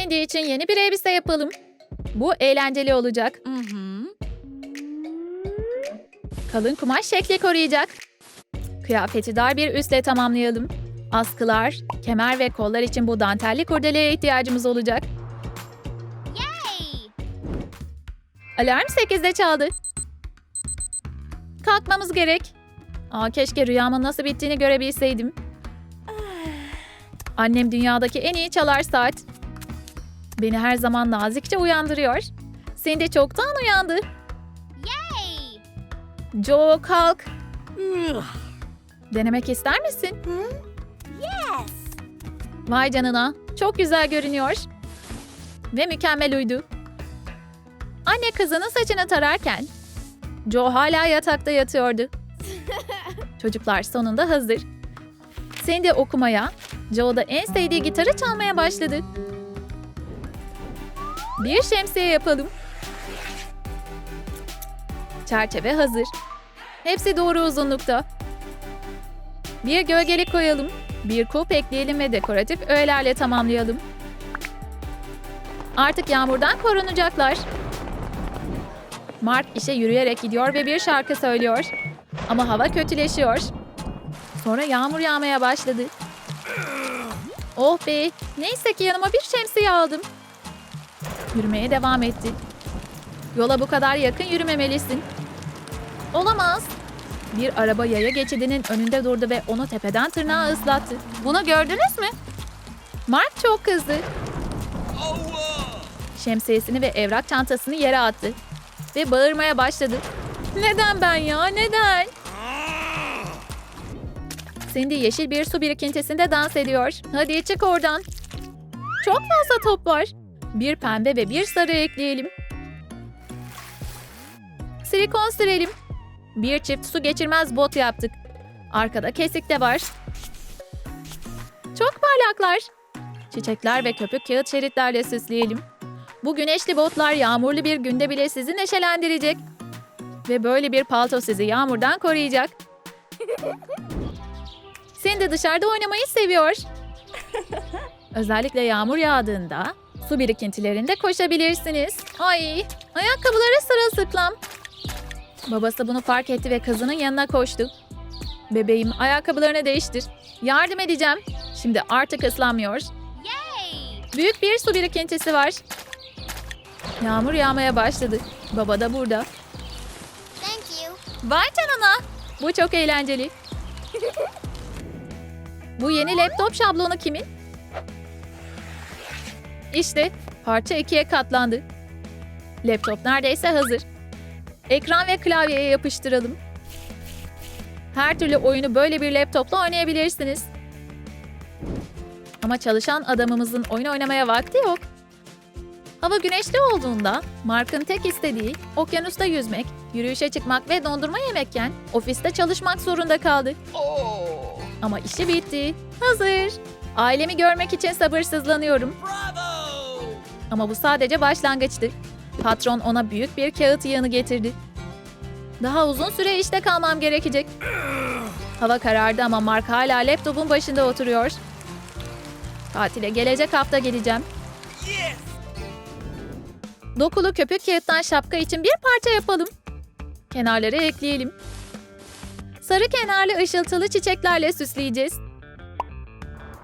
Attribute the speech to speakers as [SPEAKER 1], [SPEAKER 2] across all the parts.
[SPEAKER 1] Cindy için yeni bir elbise yapalım. Bu eğlenceli olacak. Kalın kumaş şekli koruyacak. Kıyafeti dar bir üstle tamamlayalım. Askılar, kemer ve kollar için bu dantelli kurdeleye ihtiyacımız olacak. Alarm 8'de çaldı. Kalkmamız gerek. Aa, keşke rüyamın nasıl bittiğini görebilseydim. Annem dünyadaki en iyi çalar saat. Beni her zaman nazikçe uyandırıyor. Cindy çoktan uyandı. Joe kalk. Denemek ister misin?
[SPEAKER 2] Yes.
[SPEAKER 1] Vay canına. Çok güzel görünüyor. Ve mükemmel uydu. Anne kızının saçını tararken Joe hala yatakta yatıyordu. Çocuklar sonunda hazır. Cindy okumaya, Joe da en sevdiği gitarı çalmaya başladı. Bir şemsiye yapalım. Çerçeve hazır. Hepsi doğru uzunlukta. Bir gölgelik koyalım. Bir kup ekleyelim ve dekoratif öğelerle tamamlayalım. Artık yağmurdan korunacaklar. Mark işe yürüyerek gidiyor ve bir şarkı söylüyor. Ama hava kötüleşiyor. Sonra yağmur yağmaya başladı. Oh be! Neyse ki yanıma bir şemsiye aldım. Yürümeye devam etti. Yola bu kadar yakın yürümemelisin. Olamaz. Bir araba yaya geçidinin önünde durdu ve onu tepeden tırnağa ıslattı. Bunu gördünüz mü? Mark çok kızdı. Şemsiyesini ve evrak çantasını yere attı. Ve bağırmaya başladı. Neden ben ya? Neden? Cindy yeşil bir su birikintisinde dans ediyor. Hadi çık oradan. Çok fazla top var. Bir pembe ve bir sarı ekleyelim. Silikon sürelim. Bir çift su geçirmez bot yaptık. Arkada kesik de var. Çok parlaklar. Çiçekler ve köpük kağıt şeritlerle süsleyelim. Bu güneşli botlar yağmurlu bir günde bile sizi neşelendirecek. Ve böyle bir palto sizi yağmurdan koruyacak. Cindy dışarıda oynamayı seviyor. Özellikle yağmur yağdığında su birikintilerinde koşabilirsiniz. Ay, ayakkabıları sırılsıklam. Babası bunu fark etti ve kızının yanına koştu. Bebeğim ayakkabılarını değiştir. Yardım edeceğim. Şimdi artık ıslanmıyor. Büyük bir su birikintisi var. Yağmur yağmaya başladı. Baba da burada.
[SPEAKER 2] Thank you.
[SPEAKER 1] Vay canına. Bu çok eğlenceli. Bu yeni laptop şablonu kimin? İşte parça ikiye katlandı. Laptop neredeyse hazır. Ekran ve klavyeye yapıştıralım. Her türlü oyunu böyle bir laptopla oynayabilirsiniz. Ama çalışan adamımızın oyun oynamaya vakti yok. Hava güneşli olduğunda Mark'ın tek istediği okyanusta yüzmek, yürüyüşe çıkmak ve dondurma yemekken ofiste çalışmak zorunda kaldı. Ama işi bitti. Hazır. Ailemi görmek için sabırsızlanıyorum. Ama bu sadece başlangıçtı. Patron ona büyük bir kağıt yığını getirdi. Daha uzun süre işte kalmam gerekecek. Hava karardı ama Mark hala laptopun başında oturuyor. Tatile gelecek hafta geleceğim. Dokulu köpük kağıttan şapka için bir parça yapalım. Kenarları ekleyelim. Sarı kenarlı ışıltılı çiçeklerle süsleyeceğiz.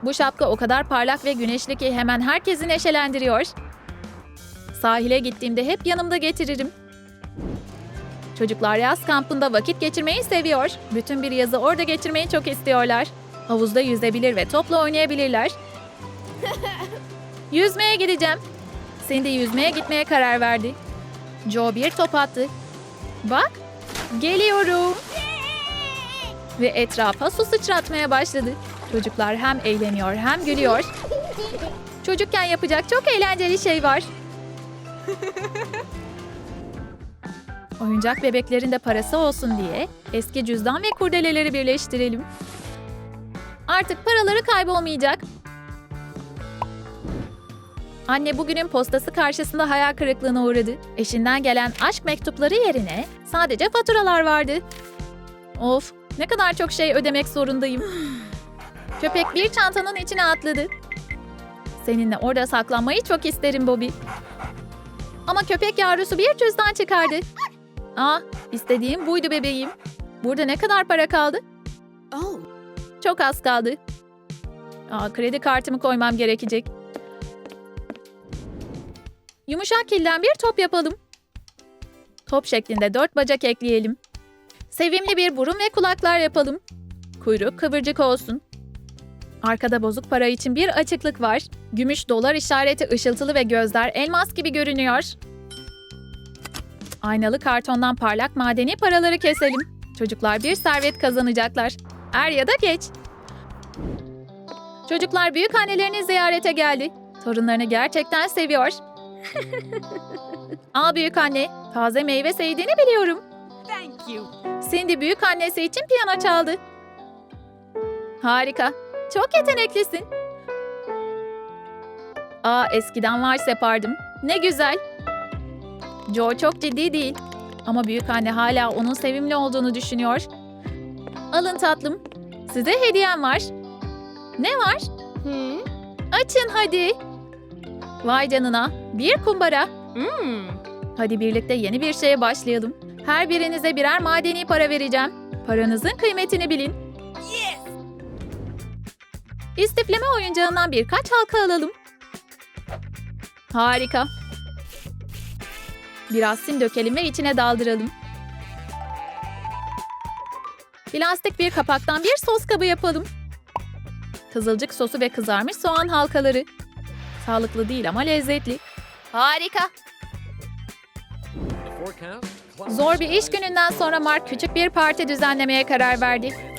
[SPEAKER 1] Bu şapka o kadar parlak ve güneşli ki hemen herkesi neşelendiriyor. Sahile gittiğimde hep yanımda getiririm. Çocuklar yaz kampında vakit geçirmeyi seviyor. Bütün bir yazı orada geçirmeyi çok istiyorlar. Havuzda yüzebilir ve topla oynayabilirler. Yüzmeye gideceğim. Cindy yüzmeye gitmeye karar verdi. Joe bir top attı. Bak, geliyorum. Ve etrafa su sıçratmaya başladı. Çocuklar hem eğleniyor hem gülüyor. Çocukken yapacak çok eğlenceli şey var. Oyuncak bebeklerin de parası olsun diye eski cüzdan ve kurdeleleri birleştirelim. Artık paraları kaybolmayacak. Anne bugünün postası karşısında hayal kırıklığına uğradı. Eşinden gelen aşk mektupları yerine sadece faturalar vardı. Of, ne kadar çok şey ödemek zorundayım. Köpek bir çantanın içine atladı. Seninle orada saklanmayı çok isterim Bobby. Ama köpek yavrusu bir cüzdan çıkardı. Ah, istediğim buydu bebeğim. Burada ne kadar para kaldı?
[SPEAKER 2] Oh.
[SPEAKER 1] Çok az kaldı. Aa, kredi kartımı koymam gerekecek. Yumuşak kilden bir top yapalım. Top şeklinde dört bacak ekleyelim. Sevimli bir burun ve kulaklar yapalım. Kuyruk kıvırcık olsun. Arkada bozuk para için bir açıklık var. Gümüş dolar işareti ışıltılı ve gözler elmas gibi görünüyor. Aynalı kartondan parlak madeni paraları keselim. Çocuklar bir servet kazanacaklar. Er ya da geç. Çocuklar büyük annelerini ziyarete geldi. Torunlarını gerçekten seviyor. Al büyük anne, taze meyve sevdiğini biliyorum.
[SPEAKER 2] Thank you.
[SPEAKER 1] Cindy büyük annesi için piyano çaldı. Harika. Çok yeteneklisin. Aa eskiden vals yapardım. Ne güzel. Joe çok ciddi değil. Ama büyük anne hala onun sevimli olduğunu düşünüyor. Alın tatlım. Size hediyem var. Ne var?
[SPEAKER 2] Hmm.
[SPEAKER 1] Açın hadi. Vay canına. Bir kumbara.
[SPEAKER 2] Hmm.
[SPEAKER 1] Hadi birlikte yeni bir şeye başlayalım. Her birinize birer madeni para vereceğim. Paranızın kıymetini bilin.
[SPEAKER 2] Yes.
[SPEAKER 1] İstifleme oyuncağından birkaç halka alalım. Harika. Biraz sim dökelim ve içine daldıralım. Plastik bir kapaktan bir sos kabı yapalım. Kızılcık sosu ve kızarmış soğan halkaları. Sağlıklı değil ama lezzetli. Harika. Zor bir iş gününden sonra Mark küçük bir parti düzenlemeye karar verdi.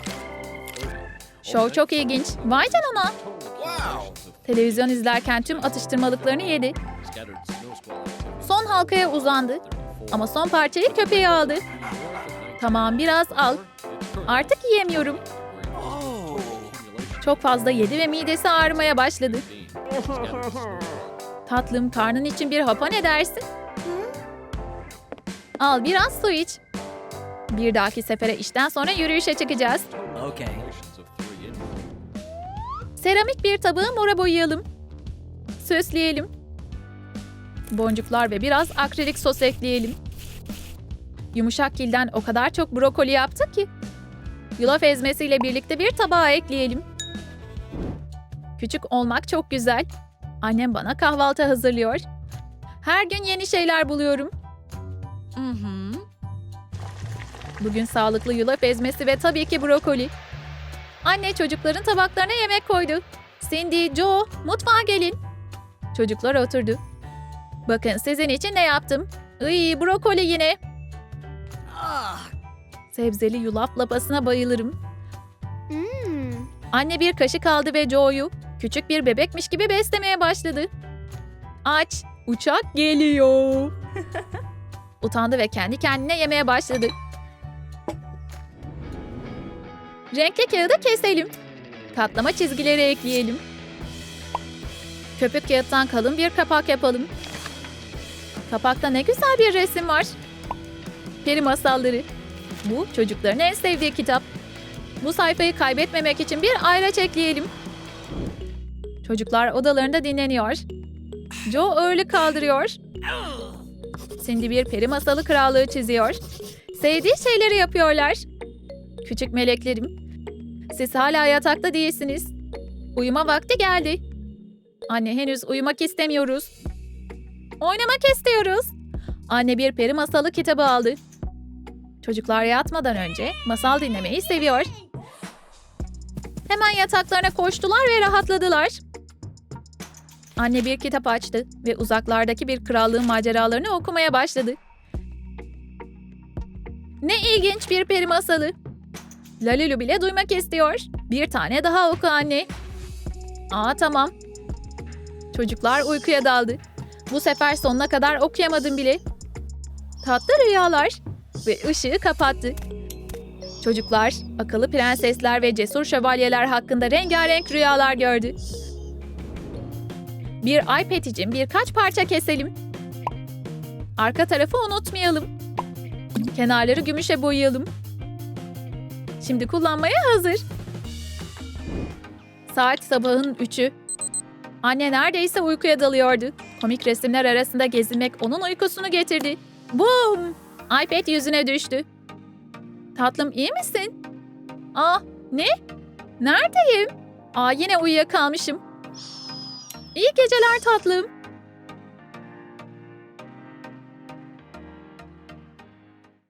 [SPEAKER 1] Show çok ilginç. Vay canına. Televizyon izlerken tüm atıştırmalıklarını yedi. Son halkaya uzandı. Ama son parçayı köpeğe aldı. Tamam biraz al. Artık yiyemiyorum. Çok fazla yedi ve midesi ağrımaya başladı. Tatlım karnın için bir hapa ne dersin? Al biraz su iç. Bir dahaki sefere işten sonra yürüyüşe çıkacağız.
[SPEAKER 3] Okay.
[SPEAKER 1] Seramik bir tabağı mora boyayalım. Süsleyelim. Boncuklar ve biraz akrilik sos ekleyelim. Yumuşak kilden o kadar çok brokoli yaptık ki. Yulaf ezmesiyle birlikte bir tabağa ekleyelim. Küçük olmak çok güzel. Annem bana kahvaltı hazırlıyor. Her gün yeni şeyler buluyorum.
[SPEAKER 2] Mm-hmm.
[SPEAKER 1] Bugün sağlıklı yulaf ezmesi ve tabii ki brokoli. Anne çocukların tabaklarına yemek koydu. Cindy, Joe, mutfağa gelin. Çocuklar oturdu. Bakın sizin için ne yaptım. Iy, brokoli yine.
[SPEAKER 3] Ah,
[SPEAKER 1] Sebzeli yulaf lapasına bayılırım.
[SPEAKER 2] Hmm.
[SPEAKER 1] Anne bir kaşık aldı ve Joe'yu küçük bir bebekmiş gibi beslemeye başladı. Aç, uçak geliyor. Utandı ve kendi kendine yemeye başladı. Renkli kağıdı keselim. Katlama çizgileri ekleyelim. Köpük kağıttan kalın bir kapak yapalım. Kapakta ne güzel bir resim var. Peri masalları. Bu çocukların en sevdiği kitap. Bu sayfayı kaybetmemek için bir ayraç ekleyelim. Çocuklar odalarında dinleniyor. Joe ağırlık kaldırıyor. Cindy bir peri masalı krallığı çiziyor. Sevdiği şeyleri yapıyorlar. Küçük meleklerim. Siz hala yatakta değilsiniz. Uyuma vakti geldi. Anne henüz uyumak istemiyoruz. Oynamak istiyoruz. Anne bir peri masalı kitabı aldı. Çocuklar yatmadan önce masal dinlemeyi seviyor. Hemen yataklarına koştular ve rahatladılar. Anne bir kitap açtı ve uzaklardaki bir krallığın maceralarını okumaya başladı. Ne ilginç bir peri masalı. Lalilu bile duymak istiyor. Bir tane daha oku anne. Aa tamam. Çocuklar uykuya daldı. Bu sefer sonuna kadar okuyamadım bile. Tatlı rüyalar ve ışığı kapattı. Çocuklar, akıllı prensesler ve cesur şövalyeler hakkında rengarenk rüyalar gördü. Bir iPad için birkaç parça keselim. Arka tarafı unutmayalım. Kenarları gümüşe boyayalım. Şimdi kullanmaya hazır. Saat sabahın üçü. Anne neredeyse uykuya dalıyordu. Komik resimler arasında gezinmek onun uykusunu getirdi. Boom! iPad yüzüne düştü. Tatlım iyi misin? Ah ne? Neredeyim? Aa yine uyuyakalmışım. İyi geceler tatlım.